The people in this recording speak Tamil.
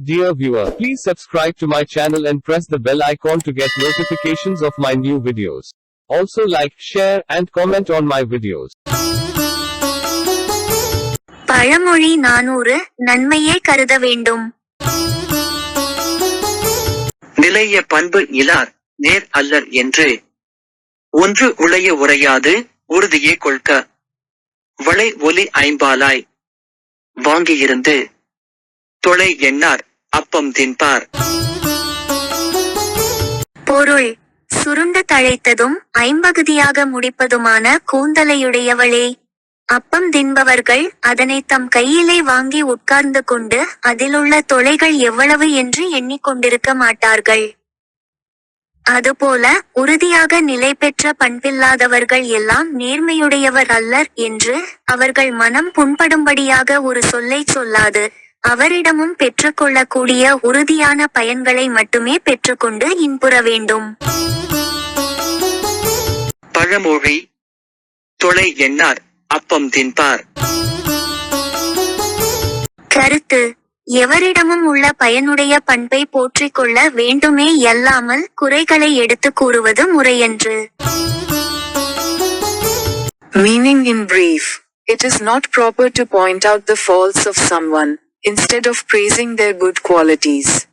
Dear viewer, please subscribe to my channel and press the bell icon to get notifications of my new videos. Also like, share, and comment on my videos. பழமொழி நானூறு நன்மையே கருத வேண்டும் நிலைய பண்பு இலார் நேர் அல்லர் என்று ஒன்று உளைய உரையாது உறுதியே கொள்க வளை ஒலி ஐம்பாலாய் வாங்கியிருந்து தொலை எண்ணார் அப்பம் தின்பார். பொருள் சுருண்டு தழைத்ததும் ஐம்பகுதியாக முடிப்பதுமான கூந்தலையுடையவளே. அப்பம் தின்பவர்கள் அதனை தம் கையிலே வாங்கி உட்கார்ந்து கொண்டு அதிலுள்ள தொலைகள் எவ்வளவு என்று எண்ணிக்கொண்டிருக்க மாட்டார்கள். அதுபோல உறுதியாக நிலை பெற்ற பண்பில்லாதவர்கள் எல்லாம் நேர்மையுடையவர் அல்லர் என்று அவர்கள் மனம் புண்படும்படியாக ஒரு சொல்லை சொல்லாது. அவரிடமும் பெற்றுக்கொள்ளக்கூடிய உறுதியான பயன்களை மட்டுமே பெற்றுக்கொண்டு இன்புற வேண்டும். பழமொழி தொலை எண்ணார் அப்பம் தின்பார். கருத்து எவரிடமும் உள்ள பயனுடைய பண்பை போற்றிக் கொள்ள வேண்டுமே அல்லாமல் குறைகளை எடுத்துக் கூறுவது முறையன்று. Meaning in brief, it is not proper to point out the faults of someone, instead of praising their good qualities.